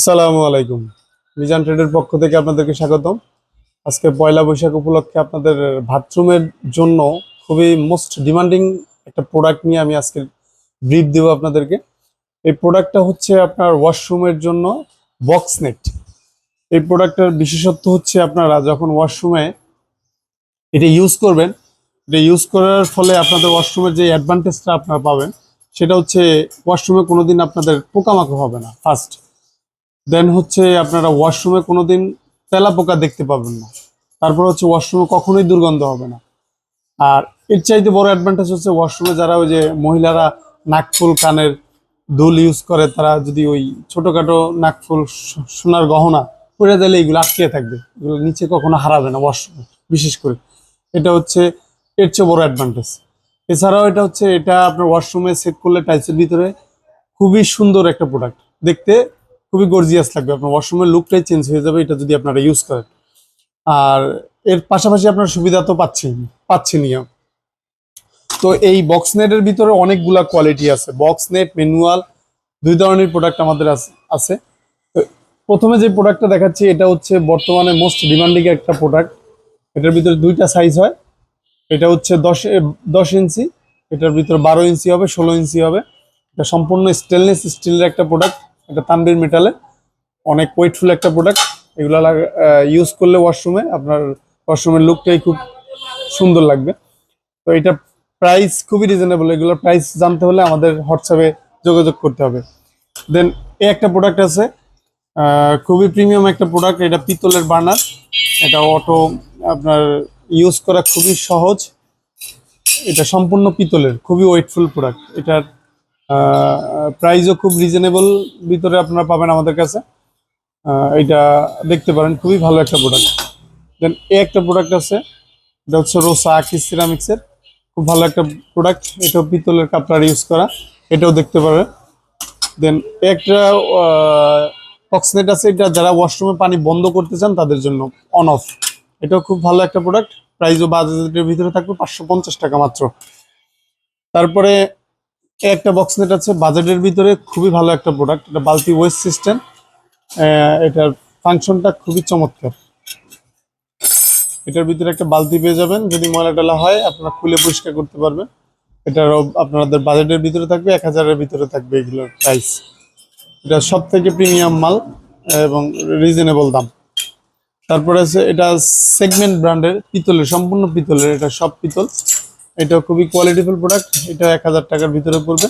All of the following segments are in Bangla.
আসসালামু আলাইকুম। মিজান ট্রেডের পক্ষ থেকে আপনাদেরকে স্বাগতম। আজকে পয়লা বৈশাখ উপলক্ষে আপনাদের বাথরুমের জন্য খুবই মোস্ট ডিমান্ডিং একটা প্রোডাক্ট নিয়ে আমি আজকে ব্রিফ দেব আপনাদেরকে। এই প্রোডাক্টটা হচ্ছে আপনার ওয়াশরুমের জন্য বক্স নেট। এই প্রোডাক্টের বিশেষত্ব হচ্ছে আপনারা যখন ওয়াশরুমে এটা ইউজ করবেন, এটা ইউজ করার ফলে আপনাদের ওয়াশরুমের যে অ্যাডভান্টেজটা আপনারা পাবেন, সেটা হচ্ছে ওয়াশরুমে কোনোদিন আপনাদের পোকামাকড় হবে না, ফার্স্ট। দেন হচ্ছে আপনারা ওয়াশরুমে কোনোদিন তেলা পোকা দেখতে পাবেন না। তারপর হচ্ছে ওয়াশরুমে কখনোই দুর্গন্ধ হবে না। আর এর চাইতে বড় অ্যাডভান্টেজ হচ্ছে ওয়াশরুমে যারা ওই যে মহিলারা নাকফুল কানের দুল ইউজ করে, তারা যদি ওই ছোটোখাটো নাকফুল সোনার গহনা পরে দিলে এগুলো আটকে থাকবে। এগুলো নিচে কখনো হারাবে না ওয়াশরুমে বিশেষ করে। এটা হচ্ছে এর চেয়ে বড় অ্যাডভান্টেজ এছাড়াও এটা হচ্ছে, এটা আপনার ওয়াশরুমে সেট করলে টাইলসের ভিতরে খুবই সুন্দর একটা প্রোডাক্ট দেখতে খুবই গর্জিয়াস লাগবে। আপনার ওয়াশরুমের লুকটাই চেঞ্জ হয়ে যাবে, এটা যদি আপনারা ইউজ করেন। আর এর পাশাপাশি আপনার সুবিধা তো পাচ্ছেন, পাচ্ছেনই তো এই বক্স নেটের ভিতরে অনেকগুলা কোয়ালিটি আছে। বক্স নেট ম্যানুয়াল দুই ধরনের প্রোডাক্ট আমাদের আছে- প্রথমে যে প্রোডাক্টটা দেখাচ্ছি, এটা হচ্ছে বর্তমানে মোস্ট ডিমান্ডিং একটা প্রোডাক্ট এটার ভিতরে দুইটা সাইজ হয়। এটা হচ্ছে দশ দশ ইঞ্চি, এটার ভিতরে বারো ইঞ্চি হবে, ষোলো ইঞ্চি হবে। এটা সম্পূর্ণ স্টেনলেস স্টিলের একটা প্রোডাক্ট এটা তানবির মেটালে অনেক ওয়েটফুল একটা প্রোডাক্ট এগুলো ইউজ করলে ওয়াশরুমে আপনার ওয়াশরুমের লুকটাই খুব সুন্দর লাগবে। তো এটা প্রাইস খুবই রিজনেবল এগুলোর প্রাইস জানতে হলে আমাদের হোয়াটসঅ্যাপে যোগাযোগ করতে হবে। দেন এ একটা প্রোডাক্ট আছে খুবই প্রিমিয়াম একটা প্রোডাক্ট এটা পিতলের বার্নার। এটা অটো আপনার ইউজ করা খুবই সহজ। এটা সম্পূর্ণ পিতলের, খুবই ওয়েটফুল প্রোডাক্ট এটার প্রাইসও খুব রিজনেবল ভিতরে আপনারা পাবেন আমাদের কাছে। এটা দেখতে পারেন, খুবই ভালো একটা প্রোডাক্ট দেন এ একটা প্রোডাক্ট আছে, এটা হচ্ছে রোসা আকিস সিরামিক্সের খুব ভালো একটা প্রোডাক্ট এটাও পিতলের কাপড়ার ইউজ করা, এটাও দেখতে পারেন। দেন একটা অক্সনেট আছে, এটা যারা ওয়াশরুমে পানি বন্ধ করতে চান, তাদের জন্য অন অফ এটাও খুব ভালো একটা প্রোডাক্ট প্রাইসও বাজেটের ভিতরে থাকবে পাঁচশো পঞ্চাশ টাকা মাত্র। তারপরে একটা বক্স নেট আছে বাজেটের ভিতরে খুবই ভালো একটা প্রোডাক্ট এটা বালতি ওয়েস্ট সিস্টেম এটার ফাংশনটা খুবই চমৎকার। এটার ভিতরে একটা বালতি পেয়ে যাবেন, যদি ময়লা টলা হয়, আপনারা খুলে পরিষ্কার করতে পারবেন। এটারও আপনাদের বাজেটের ভিতরে থাকবে, এক হাজারের ভিতরে থাকবে এগুলোর প্রাইস এটা সব থেকে প্রিমিয়াম মাল এবং রিজনেবল দাম। তারপরে আছে, এটা সেগমেন্ট ব্র্যান্ডের পিতলের, সম্পূর্ণ পিতলের, এটা সব পিতল। এটা খুবই কোয়ালিটিফুল প্রোডাক্ট এটা এক হাজার টাকার ভিতরে পড়বে।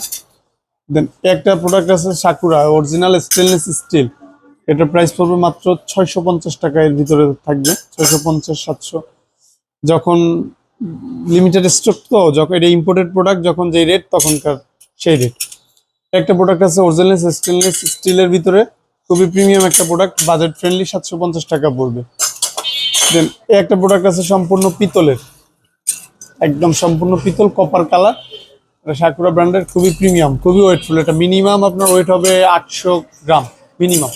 দেন একটা প্রোডাক্ট আছে সাকুরা অরিজিনাল স্টেনলেস স্টিল এটা প্রাইস পড়বে মাত্র ছয়শো পঞ্চাশ টাকা, এর ভিতরে থাকবে ছয়শো পঞ্চাশ, সাতশো। যখন লিমিটেড স্টক তো, যখন এটা ইম্পোর্টেড প্রোডাক্ট যখন যেই রেট তখনকার সেই রেট একটা প্রোডাক্ট আছে অরিজিনাল স্টেনলেস স্টিলের ভিতরে, খুবই প্রিমিয়াম একটা প্রোডাক্ট বাজেট ফ্রেন্ডলি সাতশো পঞ্চাশ টাকা পড়বে। দেন একটা প্রোডাক্ট আছে সম্পূর্ণ পিতলের। একদম সম্পূর্ণ পিতল কপার কালার সাকুরা ব্র্যান্ডের খুবই প্রিমিয়াম খুবই ওয়েটফুল এটা মিনিমাম আপনার ওয়েট হবে আটশো গ্রাম মিনিমাম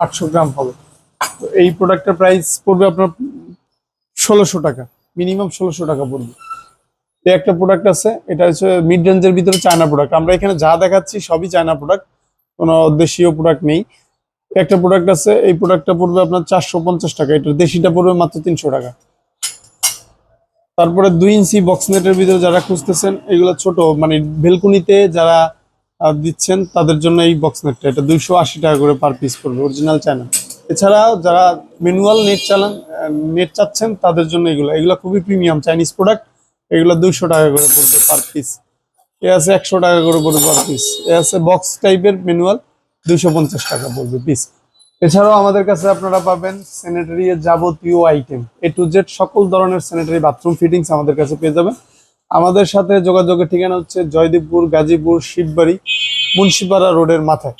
আটশো গ্রাম হবে। তো এই প্রোডাক্টের প্রাইস পড়বে আপনার ষোলোশো টাকা মিনিমাম ষোলোশো টাকা পড়বে। এই একটা প্রোডাক্ট আছে, এটা হচ্ছে মিড রেঞ্জের ভিতরে চায়না প্রোডাক্ট আমরা এখানে যা দেখাচ্ছি সবই চায়না প্রোডাক্ট কোনো দেশীয় প্রোডাক্ট নেই। একটা প্রোডাক্ট আছে, এই প্রোডাক্টটা পড়বে আপনার চারশো পঞ্চাশ টাকা এটা দেশিটা পড়বে মাত্র তিনশো টাকা। তারপরে দুই ইঞ্চি বক্স নেটের ভিতরে যারা খুঁজতেছেন, এগুলো ছোট মানে ভেলকুনিতে যারা দিচ্ছেন, তাদের জন্য এই বক্স নেটটা এটা দুইশো আশি টাকা করে পার পিস পড়বে অরিজিনাল চায়না এছাড়াও যারা ম্যানুয়াল নেট চালান নেট চাচ্ছেন, তাদের জন্য এগুলো। এগুলো খুবই প্রিমিয়াম চাইনিজ প্রোডাক্ট এগুলো দুইশো টাকা করে পড়বে পার পিস এ আছে একশো টাকা করে পড়বে পার পিস এ আছে বক্স টাইপের ম্যানুয়াল দুইশো পঞ্চাশ টাকা পড়বে পিস এছাড়াও আমাদের কাছে আপনারা পাবেন স্যানিটারি এর যাবতীয় আইটেম এ টু জেড সকল ধরনের স্যানিটারি বাথরুম ফিটিংস আমাদের কাছে পেয়ে যাবেন। আমাদের সাথে যোগাযোগের ঠিকানা হচ্ছে জয়দেবপুর, গাজীপুর, শিববাড়ি, মুন্সিপাড়া রোডের মাথায়।